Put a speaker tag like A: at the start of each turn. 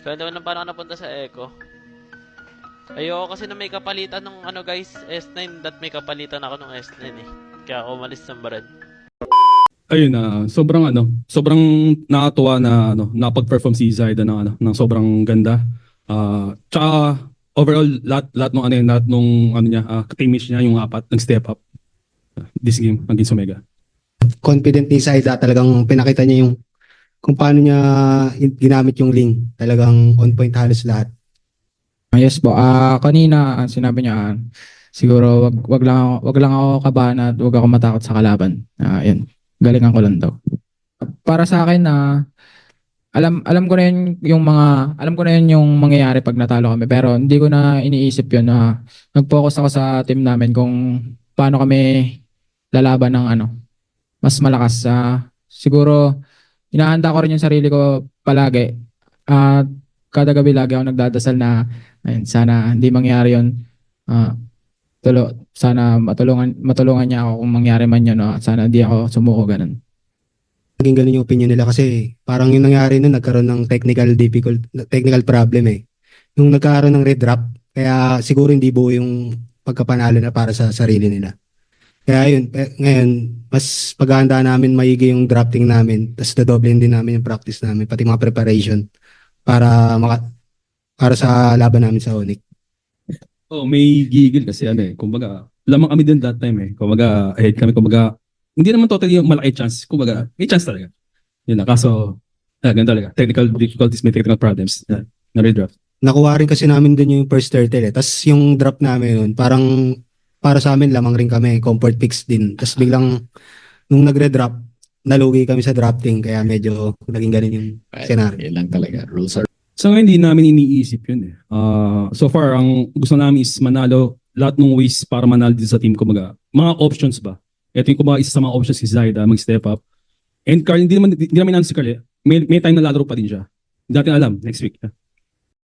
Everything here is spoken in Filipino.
A: Kaya naman lang paano ako napunta sa Echo. Ayoko kasi na may kapalitan ng ano guys, S9 that may kapalitan ako ng S9 eh. Kaya ako umalis ng Barad.
B: Ayun na, sobrang ano, sobrang nakatuwa na ano, napag-perform si Zaida ng ano, ng sobrang ganda. Ah, tsaka overall lahat lahat ng ano yun, lahat nung ano niya, uh, teammates niya yung apat nag-step up uh, this game against Omega.
C: confident ni Saida talagang pinakita niya yung kung paano niya in- ginamit yung link. Talagang on point halos lahat.
D: Ah, Yes po. Ah, kanina ah, sinabi niya ah, siguro wag wag lang wag lang ako kabahan at wag ako matakot sa kalaban. Ah, yun. Galingan ko lang daw. Para sa akin na alam alam ko na yun yung mga alam ko na yun yung mangyayari pag natalo kami pero hindi ko na iniisip yun na nag-focus ako sa team namin kung paano kami lalaban ng ano mas malakas sa siguro inahanda ko rin yung sarili ko palagi at kada gabi lagi ako nagdadasal na Ayun, sana hindi mangyari yun. Ah, tulo, sana matulungan, matulungan niya ako kung mangyari man yun. No? Sana hindi ako sumuko ganun.
C: Naging ganun yung opinion nila kasi parang yung nangyari nun nagkaroon ng technical difficult technical problem eh. Yung nagkaroon ng red drop kaya siguro hindi buo yung pagkapanalo na para sa sarili nila. Kaya yun, ngayon, mas paghahanda namin maigi yung drafting namin, tapos dadoblein din namin yung practice namin, pati mga preparation para maka, para sa laban namin sa Onyx.
B: Oh, may gigil kasi ano eh, kumbaga, lamang kami din that time eh. Kumbaga, ahead kami, kumbaga, hindi naman totally yung malaki chance. Kumbaga, may chance talaga. Yun na, kaso, ah, ganun talaga. Technical difficulties, may technical problems. Uh, na redraft.
C: nakuha rin kasi namin dun yung first turtle eh. Tapos yung drop namin nun, parang para sa amin lamang rin kami, comfort picks din. Tapos biglang nung nagre-drop, nalugi kami sa drafting kaya medyo naging ganun yung scenario.
E: Yun lang talaga. Rules are
B: Sa ngayon, hindi namin iniisip yun eh. Ah, so far, ang gusto namin is manalo lahat ng ways para manalo din sa team. Kumbaga, mga options ba? Ito yung kumbaga isa sa mga options si Zaida, mag-step up. And Carl, hindi naman, hindi namin si Carl eh. May, may time na lalaro pa din siya. Hindi natin alam, next week. ah.